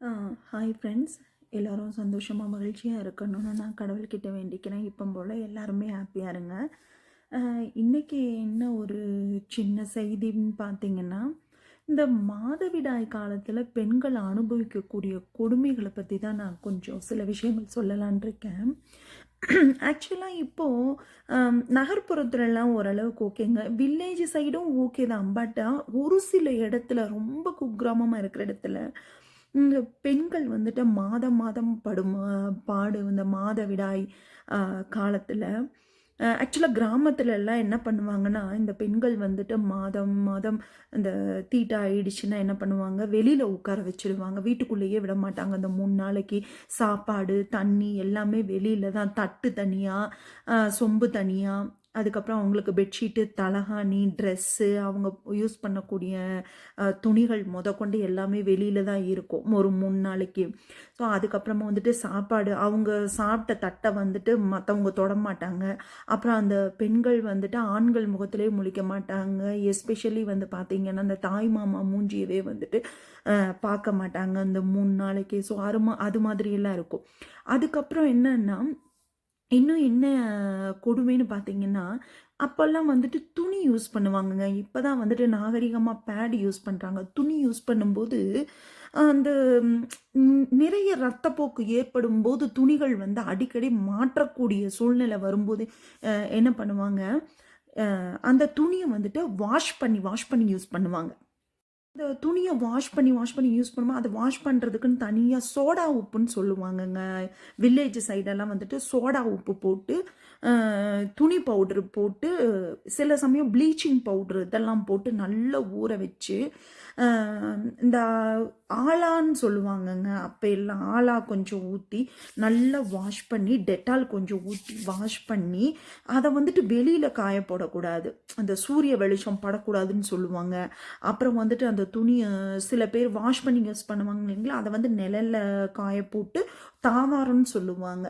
Hi friends எல்லோரும் சந்தோஷமாக மகிழ்ச்சியாக இருக்கணும்னு நான் கடவுள்கிட்ட வேண்டிக்கிறேன். இப்போ போல் எல்லாருமே ஹாப்பியாக இருங்க. இன்றைக்கி இன்னைக்கு என்ன ஒரு சின்ன செய்தின்னு பார்த்தீங்கன்னா இந்த மாதவிடாய் காலத்தில் பெண்கள் அனுபவிக்கக்கூடிய கொடுமைகளை பற்றி தான் நான் கொஞ்சம் சில விஷயங்கள் சொல்லலான் இருக்கேன். ஆக்சுவலாக இப்போது நகர்ப்புறத்துலலாம் ஓரளவுக்கு ஓகேங்க வில்லேஜ் சைடும் ஓகே தான். பட் ஒரு சில இடத்துல ரொம்ப குக்கிராமமாக இருக்கிற இடத்துல இந்த பெண்கள் வந்துட்டு மாதம் மாதம் படும் பாடு இந்த மாதவிடாய் காலத்தில் ஆக்சுவலாக கிராமத்துல எல்லாம் என்ன பண்ணுவாங்கன்னா இந்த பெண்கள் வந்துட்டு மாதம் மாதம் இந்த தீட்டா ஆயிடுச்சுன்னா என்ன பண்ணுவாங்க? வெளியில் உட்கார வச்சிருவாங்க. வீட்டுக்குள்ளேயே விட மாட்டாங்க. அந்த மூணு நாளைக்கு சாப்பாடு தண்ணி எல்லாமே வெளியில் தான். தட்டு தனியாக சொம்பு தனியாக அதுக்கப்புறம் அவங்களுக்கு பெட்ஷீட்டு தலகாணி ட்ரெஸ்ஸு அவங்க யூஸ் பண்ணக்கூடிய துணிகள் துணிகள் கொண்டு எல்லாமே வெளியில தான் இருக்கும். ஒரு மூணு நாளைக்கு. ஸோ அதுக்கப்புறமா வந்துட்டு சாப்பாடு. அவங்க சாப்பிட்ட தட்டை வந்துட்டு மற்றவங்க தொட மாட்டாங்க. அப்புறம் அந்த பெண்கள் வந்துட்டு ஆண்கள் முகத்திலே முழிக்க மாட்டாங்க. எஸ்பெஷலி வந்து பார்த்தீங்கன்னா அந்த தாய் மாமா மூஞ்சியவே வந்துட்டு பார்க்க மாட்டாங்க. அந்த மூணு நாளைக்கு. ஸோ அருமா அது மாதிரியெல்லாம் இருக்கும். அதுக்கப்புறம் என்னன்னா இன்னும் என்ன கொடுமைன்னு பார்த்தீங்கன்னா அப்போல்லாம் வந்துட்டு துணி யூஸ் பண்ணுவாங்கங்க. இப்போ தான் வந்துட்டு நாகரிகமாக பேடு யூஸ் பண்ணுறாங்க துணி யூஸ் பண்ணும்போது அந்த நிறைய ரத்தப்போக்கு ஏற்படும் போது துணிகள் வந்து அடிக்கடி மாற்றக்கூடிய சூழ்நிலை வரும்போது என்ன பண்ணுவாங்க? அந்த துணியை வந்துட்டு வாஷ் பண்ணி வாஷ் பண்ணி யூஸ் பண்ணுவாங்க. இந்த துணியை வாஷ் பண்ணி வாஷ் பண்ணி யூஸ் பண்ணும்போது அதை வாஷ் பண்ணுறதுக்குன்னு தனியாக சோடா உப்புன்னு சொல்லுவாங்கங்க. வில்லேஜ் சைடெல்லாம் வந்துட்டு சோடா உப்பு போட்டு துணி பவுட்ரு போட்டு சில சமயம் ப்ளீச்சிங் பவுட்ரு இதெல்லாம் போட்டு நல்லா ஊற வச்சு இந்த ஆலான்னு சொல்லுவாங்கங்க. அப்போ எல்லாம் ஆலா கொஞ்சம் ஊற்றி நல்லா வாஷ் பண்ணி டெட்டால் கொஞ்சம் ஊற்றி வாஷ் பண்ணி அதை வந்துட்டு வெளியில் காய போடக்கூடாது. அந்த சூரிய வெளிச்சம் படக்கூடாதுன்னு சொல்லுவாங்க. அப்புறம் வந்துட்டு அந்த துணியை சில பேர் வாஷ் பண்ணி யூஸ் பண்ணுவாங்க இல்லைங்களா? அதை வந்து நிழலில் காய போட்டு தாவாரம்னு சொல்லுவாங்க.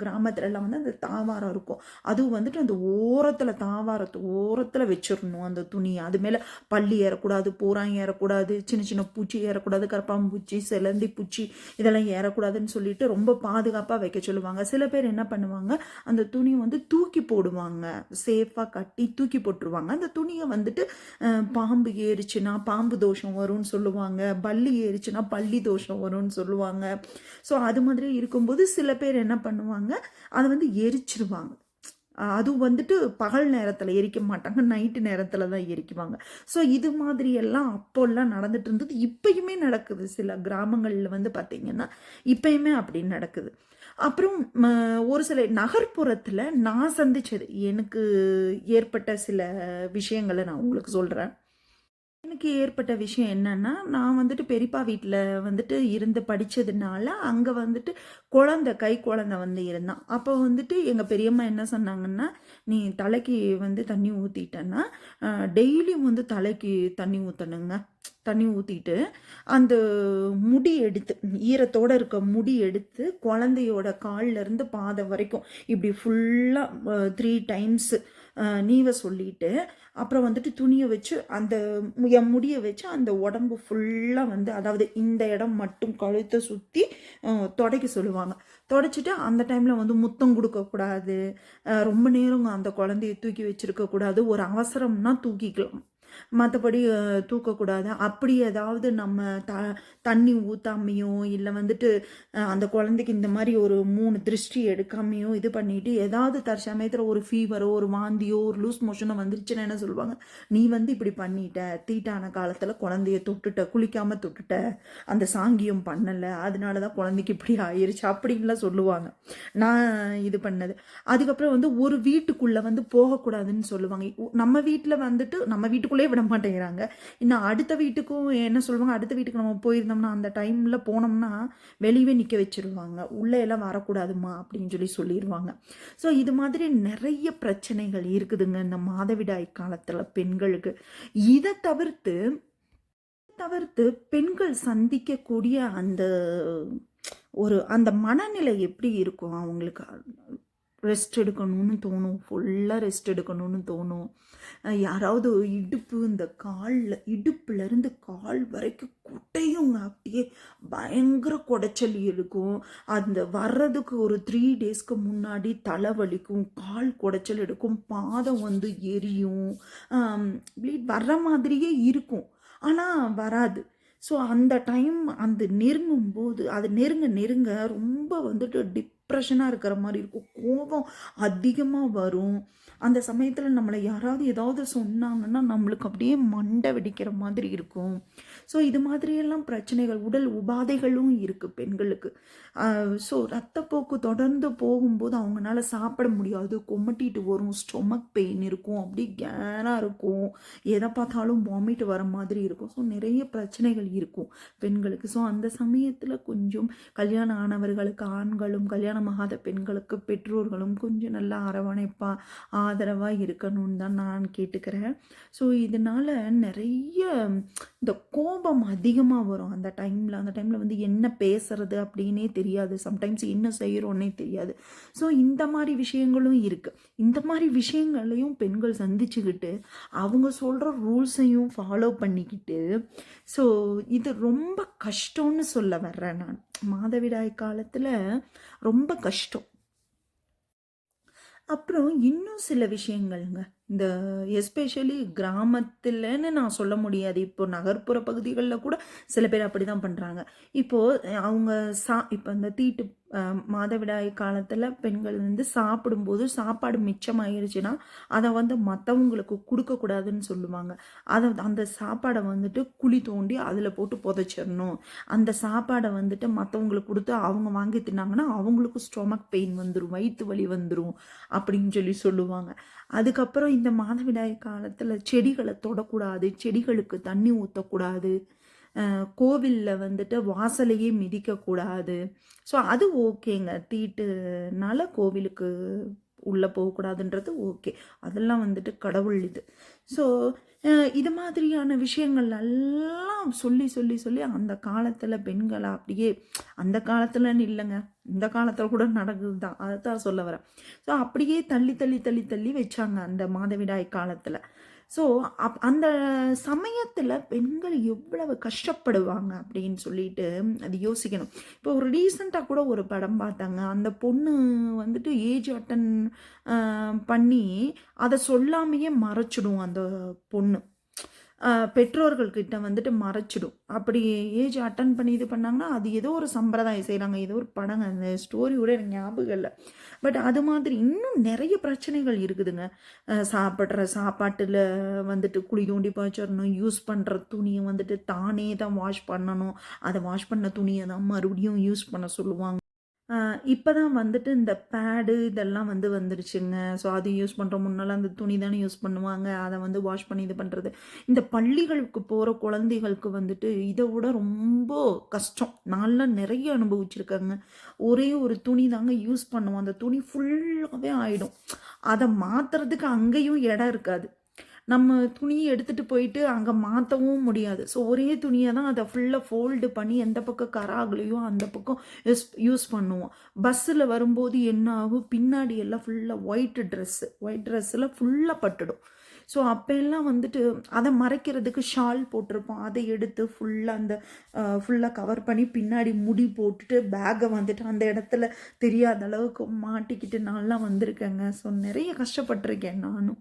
கிராமத்துலலாம் எல்லாம் வந்து அந்த தாவாரம் இருக்கும். அதுவும் வந்துட்டு அந்த ஓரத்தில் தாவாரத்து ஓரத்தில் வச்சிடணும் அந்த துணியை. அது மேலே பள்ளி ஏறக்கூடாது பூரான் ஏறக்கூடாது சின்ன சின்ன பூச்சி ஏறக்கூடாது கரப்பாம்பூச்சி சிலந்தி பூச்சி இதெல்லாம் ஏறக்கூடாதுன்னு சொல்லிட்டு ரொம்ப பாதுகாப்பாக வைக்க சொல்லுவாங்க. சில பேர் என்ன பண்ணுவாங்க? அந்த துணியை வந்து தூக்கி போடுவாங்க. சேஃபாக கட்டி தூக்கி போட்டுருவாங்க. அந்த துணியை வந்துட்டு பாம்பு ஏறிச்சுன்னா பாம்பு தோஷம் வரும்னு சொல்லுவாங்க. பல்லி ஏறிச்சுன்னா பள்ளி தோஷம் வரும்னு சொல்லுவாங்க. ஸோ அது மாதிரி இருக்கும்போது சில பேர் என்ன பண்ணுவாங்க? அதை வந்து எரிச்சிருவாங்க. அதுவும் அது வந்துட்டு பகல் நேரத்தில் எரிக்க மாட்டாங்க நைட்டு நேரத்தில் தான் எரிக்குவாங்க. ஸோ இது மாதிரி எல்லாம் அப்போல்லாம் நடந்துட்டு இருந்தது. இப்பயுமே நடக்குது. சில கிராமங்களில் வந்து பார்த்திங்கன்னா இப்பயுமே அப்படி நடக்குது. அப்புறம் ஒரு சில நகர்ப்புறத்தில் நான் சந்தித்தது எனக்கு ஏற்பட்ட சில விஷயங்களை நான் உங்களுக்கு சொல்கிறேன் எனக்கு ஏற்பட்ட விஷயம் என்னன்னா நான் வந்துட்டு பெரியப்பா வீட்டில் வந்துட்டு இருந்து படித்ததுனால அங்கே வந்துட்டு குழந்தை கை குழந்தை வந்து இருந்தான். அப்போ வந்துட்டு எங்கள் பெரியம்மா என்ன சொன்னாங்கன்னா நீ தலைக்கு வந்து தண்ணி ஊற்றிட்டேன்னா டெய்லியும் வந்து தலைக்கு தண்ணி ஊற்றணுங்க தண்ணி ஊற்றிட்டு அந்த முடி எடுத்து ஈரத்தோடு இருக்க முடி எடுத்து குழந்தையோட காலில் இருந்து பாதை வரைக்கும் இப்படி ஃபுல்லாக த்ரீ டைம்ஸு நீவை சொல்லிட்டு அப்புறம் வந்துட்டு துணியை வச்சு அந்த என் முடியை வச்சு அந்த உடம்பு ஃபுல்லாக வந்து அதாவது இந்த இடம் மட்டும் கழுத்தை சுற்றி தொடைக்க சொல்லுவாங்க. தொடச்சிட்டு அந்த டைமில் வந்து முத்தம் கொடுக்கக்கூடாது. ரொம்ப நேரம் அந்த குழந்தைய தூக்கி வச்சுருக்கக்கூடாது. ஒரு அவசரம்னா தூக்கிக்கலாம். மற்றபடி தூக்கக்கூடாது. அப்படி ஏதாவது நம்ம த தண்ணி ஊற்றாமையோ இல்லை வந்துட்டு அந்த குழந்தைக்கு இந்த மாதிரி ஒரு மூணு திருஷ்டி எடுக்காமையோ இது பண்ணிட்டு ஏதாவது தற்சமயத்தில் ஒரு ஃபீவரோ ஒரு வாந்தியோ ஒரு லூஸ் மோஷனோ வந்துருச்சுன்னா என்ன சொல்லுவாங்க? நீ வந்து இப்படி பண்ணிட்ட. தீட்டான காலத்தில் குழந்தைய தொட்டுட்ட. குளிக்காம தொட்டுட்ட. அந்த சாங்கியம் பண்ணலை. அதனால தான் குழந்தைக்கு இப்படி ஆயிடுச்சு அப்படின்லாம் சொல்லுவாங்க. நான் இது பண்ணது. அதுக்கப்புறம் வந்து ஒரு வீட்டுக்குள்ளே வந்து போகக்கூடாதுன்னு சொல்லுவாங்க. நம்ம வீட்டில் வந்துட்டு நம்ம வீட்டுக்குள்ளே விட மாட்டேங்கிறாங்க. இன்னும் அடுத்த வீட்டுக்கும் என்ன சொல்லுவாங்க அடுத்த வீட்டுக்கு நம்ம போயிருந்தோம்னா அந்த டைமில் போனோம்னா வெளியவே நிற்க வச்சுருவாங்க. உள்ளே எல்லாம் வரக்கூடாதுமா அப்படின்னு சொல்லி சொல்லிடுவாங்க ஸோ இது மாதிரி நிறைய பிரச்சனைகள் இருக்குதுங்க இந்த மாதவிடாய் காலத்தில் பெண்களுக்கு. இதை தவிர்த்து தவிர்த்து பெண்கள் சந்திக்கக்கூடிய அந்த ஒரு அந்த மனநிலை எப்படி இருக்கும் அவங்களுக்கு? ரெஸ்ட் எடுக்கணும்னு தோணும். ஃபுல்லாக ரெஸ்ட் எடுக்கணும்னு தோணும். யாராவது இடுப்பு இந்த காலில் இடுப்புலேருந்து கால் வரைக்கும் குட்டையுங்க அப்படியே பயங்கர குடைச்சல் இருக்கும். அந்த வர்றதுக்கு ஒரு த்ரீ டேஸ்க்கு முன்னாடி தலைவலிக்கும் கால் குடைச்சல் எடுக்கும் பாதம் வந்து எரியும். ப்ளீட் வர்ற மாதிரியே இருக்கும். ஆனால் வராது. ஸோ அந்த டைம் அந்த நெருங்கும் போது அது நெருங்க நெருங்க ரொம்ப வந்துட்டு டிப் டிப்ரெஷனாக இருக்கிற மாதிரி இருக்கும். கோபம் அதிகமாக வரும். அந்த சமயத்தில் நம்மளை யாராவது ஏதாவது சொன்னாங்கன்னா நம்மளுக்கு அப்படியே மண்டை வெடிக்கிற மாதிரி இருக்கும். ஸோ இது மாதிரியெல்லாம் பிரச்சனைகள் உடல் உபாதைகளும் இருக்குது பெண்களுக்கு. ஸோ ரத்தப்போக்கு தொடர்ந்து போகும்போது அவங்களால சாப்பிட முடியாது. கொமட்டிட்டு வரும். ஸ்டொமக் பெயின் இருக்கும். அப்படி கேனாக இருக்கும். எதை பார்த்தாலும் வாமிட் வர மாதிரி இருக்கும். ஸோ நிறைய பிரச்சனைகள் இருக்கும் பெண்களுக்கு. ஸோ அந்த சமயத்தில் கொஞ்சம் கல்யாணம் ஆனவர்களுக்கு ஆண்களும் கல்யாணம் ஆகாத பெண்களுக்கு பெற்றோர்களும் கொஞ்சம் நல்லா அரவணைப்பாக ஆதரவாக இருக்கணும்னு தான் நான் கேட்டுக்கிறேன். ஸோ இதனால் நிறைய இந்த கோபம் அதிகமாக வரும். அந்த டைமில் அந்த டைமில் வந்து என்ன பேசுறது அப்படின்னே தெரியாது. சம்டைம்ஸ் என்ன செய்கிறோன்னே தெரியாது. ஸோ இந்த மாதிரி விஷயங்களும் இருக்குது இந்த மாதிரி விஷயங்களையும் பெண்கள் சந்திச்சுக்கிட்டு அவங்க சொல்கிற ரூல்ஸையும் ஃபாலோ பண்ணிக்கிட்டு ஸோ இது ரொம்ப கஷ்டம்னு சொல்ல வர்றேன் நான். மாதவிடாய் காலத்தில் ரொம்ப கஷ்டம். அப்புறம் இன்னும் சில விஷயங்கள்ங்க. இந்த எஸ்பெஷலி கிராமத்தில்னு நான் சொல்ல முடியாது. இப்போ நகர்ப்புற பகுதிகளில் கூட சில பேர் அப்படி தான் பண்ணுறாங்க இப்போது அவங்க சா இப்போ இந்த தீட்டு மாதவிடாய் காலத்தில் பெண்கள் வந்து சாப்பிடும்போது சாப்பாடு மிச்சமாயிருச்சுன்னா அதை வந்து மற்றவங்களுக்கு கொடுக்கக்கூடாதுன்னு சொல்லுவாங்க. அதை அந்த சாப்பாடை வந்துட்டு குழி தோண்டி அதில் போட்டு புதைச்சிடணும். அந்த சாப்பாடை வந்துட்டு மற்றவங்களுக்கு கொடுத்து அவங்க வாங்கி தின்னாங்கன்னா அவங்களுக்கும் ஸ்டொமக் பெயின் வந்துடும் வயிற்று வலி வந்துடும் அப்படின்னு சொல்லி சொல்லுவாங்க. அதுக்கப்புறம் இந்த மாதவிடாய் காலத்தில் செடிகளை தொடக்கூடாது செடிகளுக்கு தண்ணி ஊற்றக்கூடாது கோவிலில் வந்துட்டு வாசலையே மிதிக்கக்கூடாது. ஸோ அது ஓகேங்க. தீட்டுனால கோவிலுக்கு உள்ளே போகக்கூடாதுன்றது ஓகே. அதெல்லாம் வந்துட்டு கடவுள் இது. ஸோ இது மாதிரியான விஷயங்கள் எல்லாம் சொல்லி சொல்லி சொல்லி அந்த காலத்தில் பெண்களை அப்படியே அந்த காலத்துலன்னு இல்லைங்க. இந்த காலத்தில் கூட நடக்குது தான் அதை தான் சொல்ல வரேன். ஸோ அப்படியே தள்ளி தள்ளி தள்ளி தள்ளி வச்சாங்க அந்த மாதவிடாய் காலத்தில். ஸோ அப் அந்த சமயத்தில் பெண்கள் எவ்வளவு கஷ்டப்படுவாங்க அப்படின்னு சொல்லிட்டு அது யோசிக்கணும். இப்போ ஒரு ரீசண்டாக கூட ஒரு படம் பார்த்தாங்க. அந்த பொண்ணு வந்துட்டு ஏஜ் அட்டன் பண்ணி அதை சொல்லாமையே மறைச்சிடும் அந்த பொண்ணு. பெற்றோர்கள்கிட்ட வந்துட்டு மறைச்சிடும். அப்படி ஏஜ் அட்டன் பண்ணி இது பண்ணாங்கன்னா அது ஏதோ ஒரு சம்பிரதாயம் செய்கிறாங்க ஏதோ ஒரு படங்க அந்த ஸ்டோரியோட எனக்கு ஞாபகம் இல்லை. பட் அது மாதிரி இன்னும் நிறைய பிரச்சனைகள் இருக்குதுங்க. சாப்பிட்ற சாப்பாட்டில் வந்துட்டு குழி தோண்டி பாய்ச்சிடணும். யூஸ் பண்ணுற துணியை வந்துட்டு தானே தான் வாஷ் பண்ணணும். அதை வாஷ் பண்ண துணியை தான் மறுபடியும் யூஸ் பண்ண சொல்லுவாங்க. இப்போ தான் வந்துட்டு இந்த பேடு இதெல்லாம் வந்து வந்துருச்சுங்க. ஸோ அது யூஸ் பண்ணுற முன்னெல்லாம் அந்த துணி தானே யூஸ் பண்ணுவாங்க. அதை வந்து வாஷ் பண்ணி இது பண்ணுறது இந்த பள்ளிகளுக்கு போகிற குழந்தைகளுக்கு வந்துட்டு இதை விட ரொம்ப கஷ்டம். நான்லாம் நிறைய அனுபவிச்சிருக்கேங்க. ஒரே ஒரு துணி தாங்க யூஸ் பண்ணுவோம். அந்த துணி ஃபுல்லாகவே ஆகிடும் அதை மாற்றுறதுக்கு அங்கேயும் இடம் இருக்காது. நம்ம துணியை எடுத்துகிட்டு போயிட்டு அங்கே மாற்றவும் முடியாது. ஸோ ஒரே துணியை தான் அதை ஃபுல்லாக ஃபோல்டு பண்ணி எந்த பக்கம் கராகலையோ அந்த பக்கம் யூஸ் யூஸ் பண்ணுவோம். பஸ்ஸில் வரும்போது என்ன ஆகும்? பின்னாடி எல்லாம் ஃபுல்லாக ஒயிட் ட்ரெஸ்ஸு ஒயிட் ட்ரெஸ்ஸில் ஃபுல்லாக பட்டுடும். ஸோ அப்போ எல்லாம் வந்துட்டு அதை மறைக்கிறதுக்கு ஷால் போட்டிருப்போம். அதை எடுத்து ஃபுல்லாக அந்த ஃபுல்லாக கவர் பண்ணி பின்னாடி முடி போட்டுட்டு பேக்கை வந்துட்டு அந்த இடத்துல தெரியாத அளவுக்கு மாட்டிக்கிட்டு நான்லாம் வந்திருக்கேங்க. ஸோ நிறைய கஷ்டப்பட்டிருக்கேன் நானும்.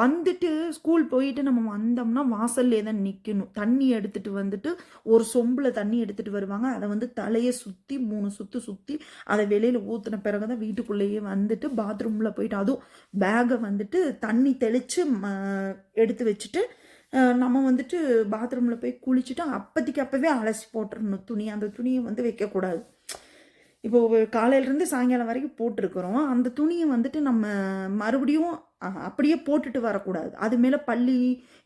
வந்துட்டு ஸ்கூல் போயிட்டு நம்ம வந்தோம்னா வாசல்லே தான் நிற்கணும் தண்ணி எடுத்துகிட்டு வந்துட்டு ஒரு சொம்பில் தண்ணி எடுத்துகிட்டு வருவாங்க. அதை வந்து தலையை சுற்றி மூணு சுற்று சுற்றி அதை வெளியில் ஊற்றின பிறகு தான் வீட்டுக்குள்ளேயே வந்துட்டு பாத்ரூமில் போயிட்டு அதுவும் பேக்கை வந்துட்டு தண்ணி தெளித்து எடுத்து வச்சுட்டு நம்ம வந்துட்டு பாத்ரூமில் போய் குளிச்சுட்டு அப்போதைக்கு அப்போவே அலசி போட்டுறணும். துணி அந்த துணியை வந்து வைக்கக்கூடாது. இப்போது காலையிலேருந்து சாயங்காலம் வரைக்கும் போட்டிருக்கிறோம். அந்த துணியை வந்துட்டு நம்ம மறுபடியும் அப்படியே போட்டுட்டு வரக்கூடாது. அது மேலே பள்ளி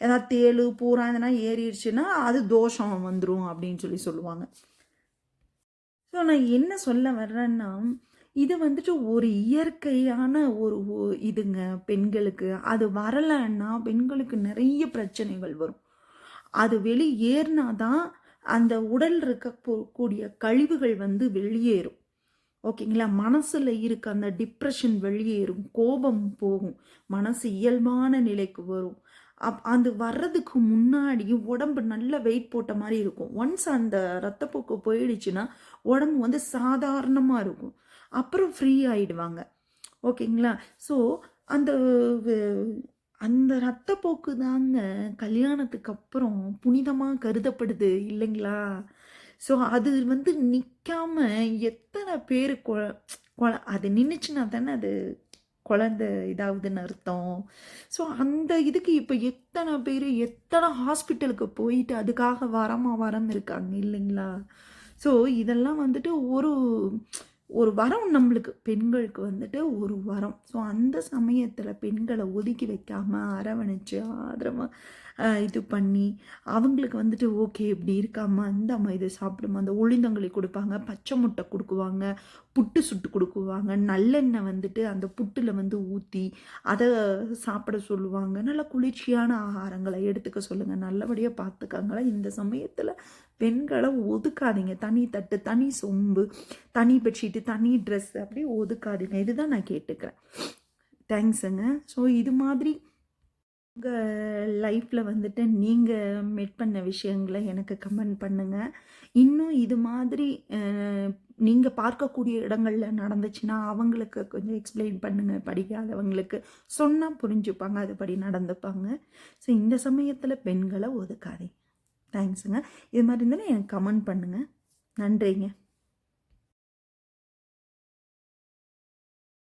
ஏதாவது தேள் பூரா எதனா ஏறிடுச்சுன்னா அது தோஷம் வந்துடும் அப்படின்னு சொல்லி சொல்லுவாங்க. ஸோ நான் என்ன சொல்ல வர்றேன்னா இது வந்துட்டு ஒரு இயற்கையான ஒரு இதுங்க பெண்களுக்கு. அது வரலைன்னா பெண்களுக்கு நிறைய பிரச்சனைகள் வரும். அது வெளியேறினா தான் அந்த உடல் இருக்கக்கூடிய கழிவுகள் வந்து வெளியேறும். ஓகேங்களா? மனசில் இருக்க அந்த டிப்ரெஷன் வெளியேறும் கோபம் போகும் மனசு இயல்பான நிலைக்கு வரும். அப் அது வர்றதுக்கு முன்னாடி உடம்பு நல்ல வெயிட் போட்ட மாதிரி இருக்கும். ஒன்ஸ் அந்த ரத்தப்போக்கு போயிடுச்சுன்னா உடம்பு வந்து சாதாரணமாக இருக்கும். அப்புறம் ஃப்ரீ ஆகிடுவாங்க ஓகேங்களா? ஸோ அந்த அந்த ரத்தப்போக்கு தாங்க கல்யாணத்துக்கு அப்புறம் புனிதமாக கருதப்படுது இல்லைங்களா? ஸோ அது வந்து நிற்காம எத்தனை பேர் கொ கொ அது நின்றுச்சுன்னா தானே அது குழந்த இதாகுதுன்னு அர்த்தம். ஸோ அந்த இதுக்கு இப்போ எத்தனை பேர் எத்தனை ஹாஸ்பிட்டலுக்கு போயிட்டு அதுக்காக வரமாக வரம் இருக்காங்க இல்லைங்களா? ஸோ இதெல்லாம் வந்துட்டு ஒரு ஒரு வரம் நம்மளுக்கு பெண்களுக்கு வந்துட்டு ஒரு வரம். ஸோ அந்த சமயத்தில் பெண்களை ஒதுக்கி வைக்காம அரவணைச்சு ஆதரவாக இது பண்ணி அவங்களுக்கு வந்துட்டு ஓகே இப்படி இருக்காம இந்தாம்மா இது சாப்பிடுமா அந்த ஒளிந்தங்களி கொடுப்பாங்க பச்சை முட்டை கொடுக்குவாங்க புட்டு சுட்டு கொடுக்குவாங்க நல்லெண்ணெய் வந்துட்டு அந்த புட்டில் வந்து ஊற்றி அதை சாப்பிட சொல்லுவாங்க. நல்ல குளிர்ச்சியான ஆகாரங்களை எடுத்துக்க சொல்லுங்கள் நல்லபடியாக பார்த்துக்காங்களா இந்த சமயத்தில் பெண்களை ஒதுக்காதீங்க. தனி தட்டு தனி சொம்பு தனி பெட்ஷீட்டு தனி ட்ரெஸ் அப்படி ஒதுக்காதீங்க. இதுதான் நான் கேட்டுக்கிறேன். தேங்க்ஸுங்க ஸோ இது மாதிரி உங்கள் லைஃப்பில் வந்துட்டு நீங்கள் மெட் பண்ண விஷயங்களை எனக்கு கமெண்ட் பண்ணுங்கள் இன்னும் இது மாதிரி நீங்கள் பார்க்கக்கூடிய இடங்களில் நடந்துச்சுன்னா அவங்களுக்கு கொஞ்சம் எக்ஸ்பிளைன் பண்ணுங்கள் படிக்காதவங்களுக்கு சொன்னால் புரிஞ்சுப்பாங்க. அதுபடி நடந்துப்பாங்க. ஸோ இந்த சமயத்தில் பெண்களை ஒதுக்காதீங்க. தேங்க்ஸுங்க இது மாதிரி இருந்தாலும் எனக்கு கமெண்ட் பண்ணுங்கள் நன்றிங்க.